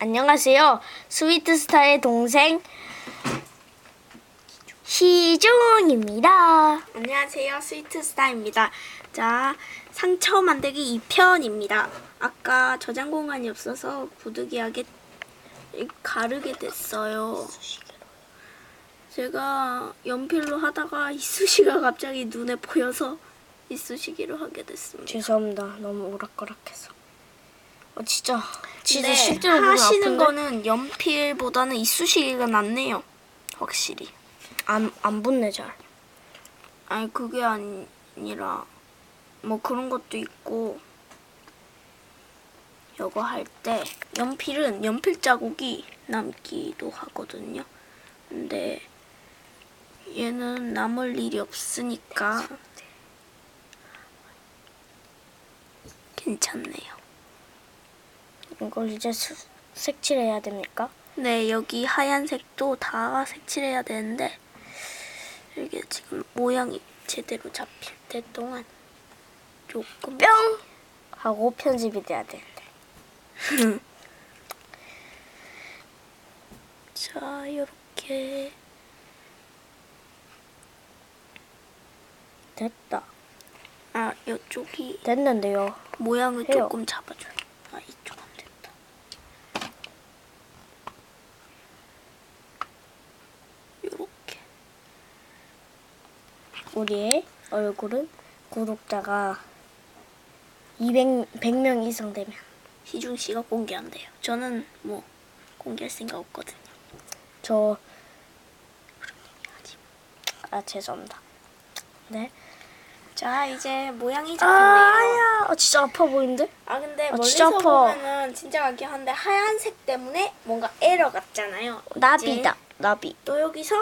안녕하세요. 스위트스타의 동생 시중입니다. 안녕하세요. 스위트스타입니다. 자, 상처 만들기 2편입니다. 아까 저장 공간이 없어서 부득이하게 가르게 됐어요. 제가 연필로 하다가 이쑤시개가 갑자기 눈에 보여서 이쑤시개로 하게 됐습니다. 죄송합니다. 너무 오락가락해서. 어 진짜 진짜 실제로 보면 하시는 아픈데? 거는 연필보다는 이쑤시개가 낫네요. 확실히. 안, 안 붙네 잘. 아니 그게 아니라 뭐 그런 것도 있고 이거 할 때 연필은 연필 자국이 남기도 하거든요. 근데 얘는 남을 일이 없으니까 괜찮네요. 이걸 이제 수, 색칠해야 됩니까? 네, 여기 하얀색도 다 색칠해야 되는데 이게 지금 모양이 제대로 잡힐 때 동안 조금 뿅 하고 편집이 돼야 되는데. 자, 이렇게 됐다. 아, 이쪽이 됐는데요. 모양을 해요. 조금 잡아줘요. 아, 이쪽 안 됐다. 이렇게. 우리의 얼굴은 구독자가 200 100명 이상 되면 희중 씨가 공개한대요. 저는 뭐 공개할 생각 없거든요. 저 아 죄송합니다. 네. 자, 이제 모양이 아, 잡혔네요. 야, 아, 진짜 아파 보이는데? 아 근데 아, 멀리서 진짜 아파. 보면은 진짜 같긴 한데 하얀색 때문에 뭔가 에러 같잖아요. 나비다, 나비. 또 여기서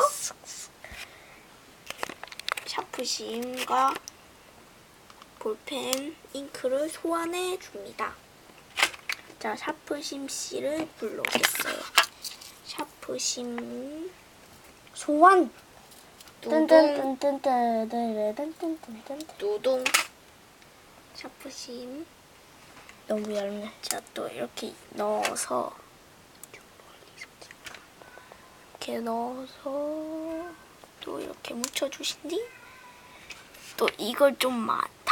샤프심과 볼펜 잉크를 소환해 줍니다. 자, 샤프심 씨를 불러오겠어요. 샤프심 소환. 두둥 뜬뜬뜬뜬뜬뜬뜬뜬뜬. 두둥 샤프심 너무 얇네. 자, 또 이렇게 넣어서 이렇게 넣어서 또 이렇게 묻혀주신 뒤 또 이걸 좀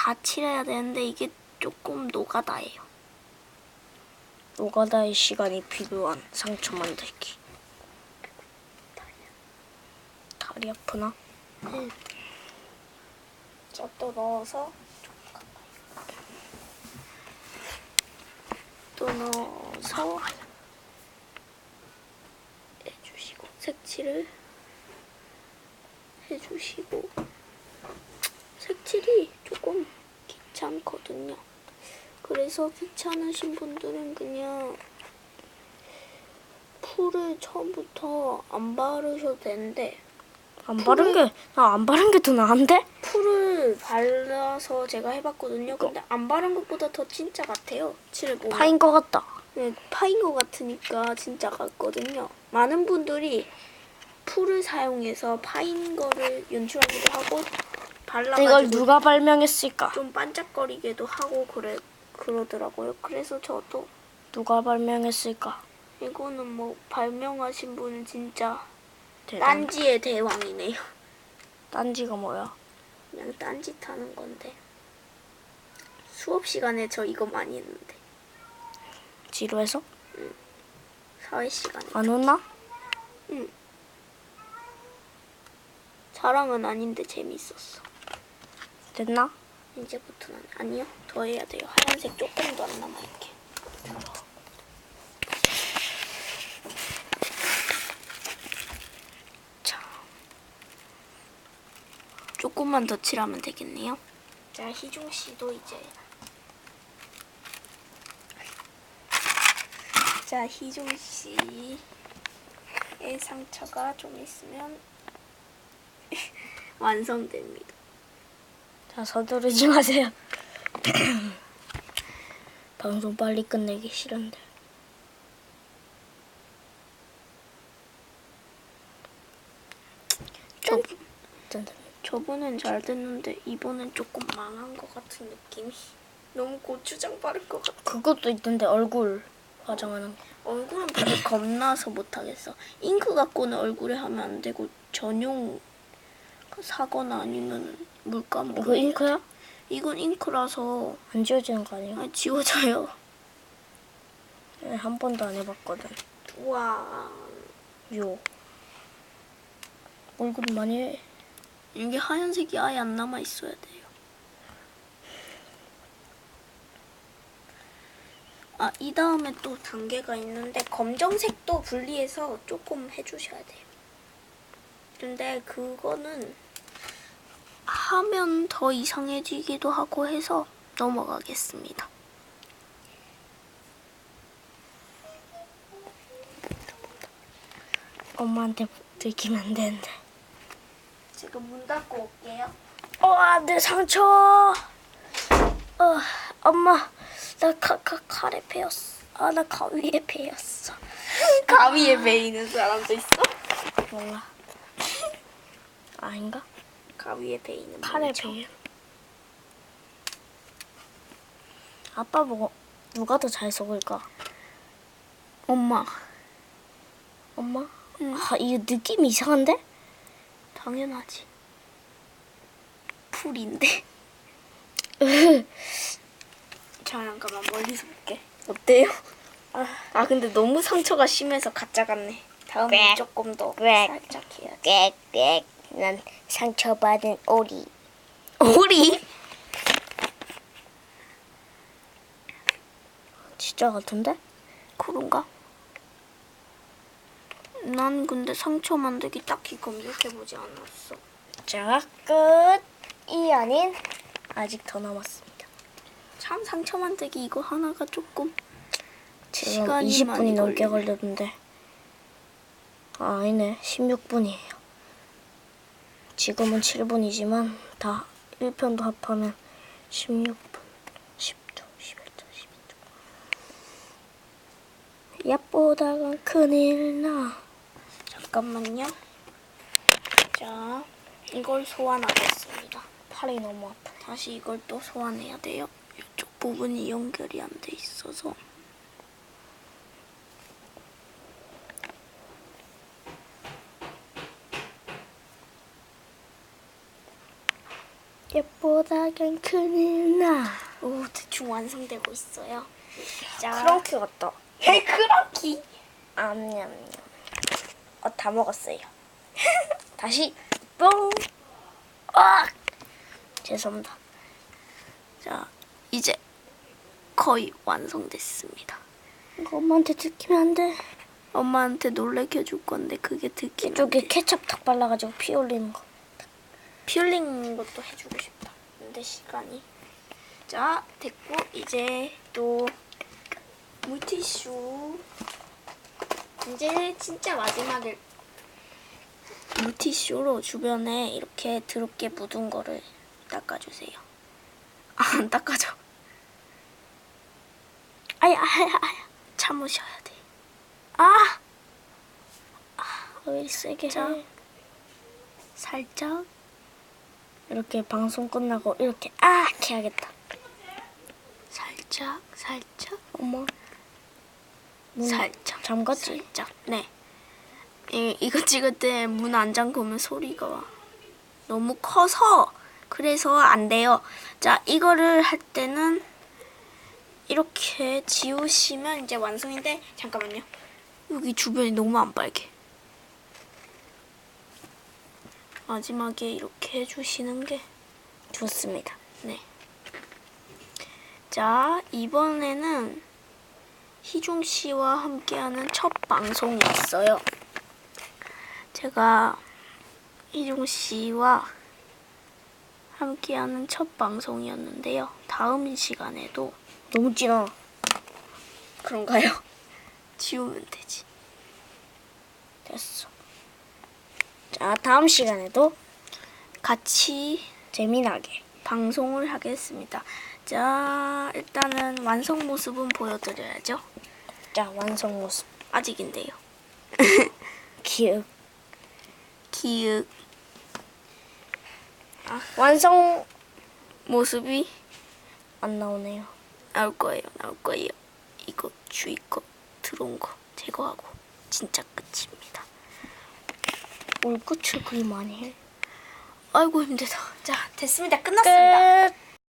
다 칠해야 되는데 이게 조금 노가다예요. 노가다의 시간이 필요한 상처 만들기. 다리 아프나? 자, 또 넣어서 또 넣어서 해주시고 색칠을 해주시고 색칠이 조금 귀찮거든요. 그래서 귀찮으신 분들은 그냥 풀을 처음부터 안 바르셔도 되는데 안 바른 게, 나 안 바른 게 더 나은데? 풀을 발라서 제가 해봤거든요. 근데 안 바른 것보다 더 진짜 같아요. 칠을 보면. 파인 것 같다. 네, 파인 것 같으니까 진짜 같거든요. 많은 분들이 풀을 사용해서 파인 거를 연출하기도 하고 발라가지고 이걸 누가 발명했을까? 좀 반짝거리게도 하고 그래 그러더라고요. 그래서 저도 누가 발명했을까? 이거는 뭐 발명하신 분은 진짜 대단. 딴지의 대왕이네요. 딴지가 뭐야? 그냥 딴짓 하는 건데 수업 시간에 저 이거 많이 했는데 지루해서? 사회 시간에 안 웃나? 자랑은 아닌데 재밌었어. 됐나? 이제부터는 아니요 더 해야 돼요. 하얀색 조금도 안 남아 이렇게. 자 조금만 더 칠하면 되겠네요. 자 희중 씨도 이제 자 희중 씨의 상처가 좀 있으면 완성됩니다. 자, 서두르지 마세요. 방송 빨리 끝내기 싫은데. 저, 짠. 저번엔 잘 됐는데 이번엔 조금 망한 것 같은 느낌이. 너무 고추장 바른 것 같아. 그것도 있던데 얼굴 화장하는 거. 얼굴은 되게 겁나서 못하겠어. 잉크 갖고는 얼굴에 하면 안 되고 전용 사거나 아니면 물감. 이거 잉크야? 이건 잉크라서 안 지워지는 거 아니야? 아, 지워져요. 네, 한 번도 안 해봤거든. 와 요. 얼굴 많이 해. 이게 하얀색이 아예 안 남아 있어야 돼요. 아, 이 다음에 또 단계가 있는데 검정색도 분리해서 조금 해주셔야 돼요. 근데 그거는 하면 더 이상해지기도 하고 해서 넘어가겠습니다. 엄마한테 들키면 안 되는데. 지금 문 닫고 올게요. 와, 내 상처. 어, 엄마, 나 가, 가, 칼에 베었어. 아, 나 가위에 베었어. 가위에 베이는 사람도 있어? 몰라. 아닌가? 가위에 베이는 칼에 뭐죠? 베. 아빠 보고 누가 더 잘 속을까? 엄마. 엄마? 응. 아, 이거 느낌이 이상한데? 당연하지. 풀인데. 자, 잠깐만 멀리서 볼게. 어때요? 아, 근데 너무 상처가 심해서 가짜 같네. 다음에 꽥. 조금 더 꽥. 살짝 해야지. 꽥꽥. 난 상처받은 오리. 오리? 진짜 같은데? 그런가? 난 근데 상처 만들기 딱히 검색해보지 않았어. 자, 끝. 이 아닌 아직 더 남았습니다. 참 상처 만들기 이거 하나가 조금 지금 시간이 20분이 많이 넘게 걸리네. 걸렸는데. 아, 아니네. 16분이에요. 지금은 7분이지만 다 1편도 합하면 16분, 10초, 11초, 12초. 얕보다가 큰일 나. 잠깐만요. 자, 이걸 소환하겠습니다. 팔이 너무 아파. 다시 이걸 또 소환해야 돼요. 이쪽 부분이 연결이 안 돼 있어서. 얕보다간 큰일 나. 오, 대충 완성되고 있어요. 자, 크런키 같다. 에 크런키. 암냠냠. 어, 다 먹었어요. 다시 뿅. 아! 죄송합니다. 자, 이제 거의 완성됐습니다. 이거 엄마한테 들키면 안 돼. 엄마한테 놀래켜 줄 건데 그게 듣기면 이쪽에. 케첩 탁 발라가지고 피 흘리는 거. 피 흘리는 것도 해주고 싶다. 근데 시간이. 자, 됐고 이제 또 물티슈. 이제 진짜 마지막에 물티슈로 주변에 이렇게 더럽게 묻은 거를 닦아주세요. 아, 안 닦아져. 아야, 아야, 아야. 참으셔야 돼. 아! 왜 세게 자. 해? 살짝. 이렇게 방송 끝나고 이렇게 아 해야겠다. 살짝, 살짝. 문 살짝. 잠갔지? 살짝. 네. 이, 이거 찍을 때 문 안 잠그면 소리가 와. 너무 커서 그래서 안 돼요. 자, 이거를 할 때는 이렇게 지우시면 이제 완성인데 잠깐만요. 여기 주변이 너무 안 빨개. 마지막에 이렇게 해주시는 게 좋습니다. 네. 자, 이번에는 희중 씨와 함께하는 첫 방송이 있어요. 제가 희중 씨와 함께하는 첫 방송이었는데요. 다음 시간에도 너무 진아. 그런가요? 지우면 되지. 됐어. 자 다음 시간에도 같이 재미나게. 방송을 하겠습니다. 자, 일단은 완성 모습은 보여드려야죠. 자 완성 모습. 아직인데요. 기획. 기획 완성 모습이 안 나오네요. 나올 거예요. 나올 거예요. 이거 주의 거 들어온 거 제거하고 진짜 끝입니다. 올 끝을 그리 많이 해. 아이고 힘들다. 자 됐습니다. 끝났습니다. 끝.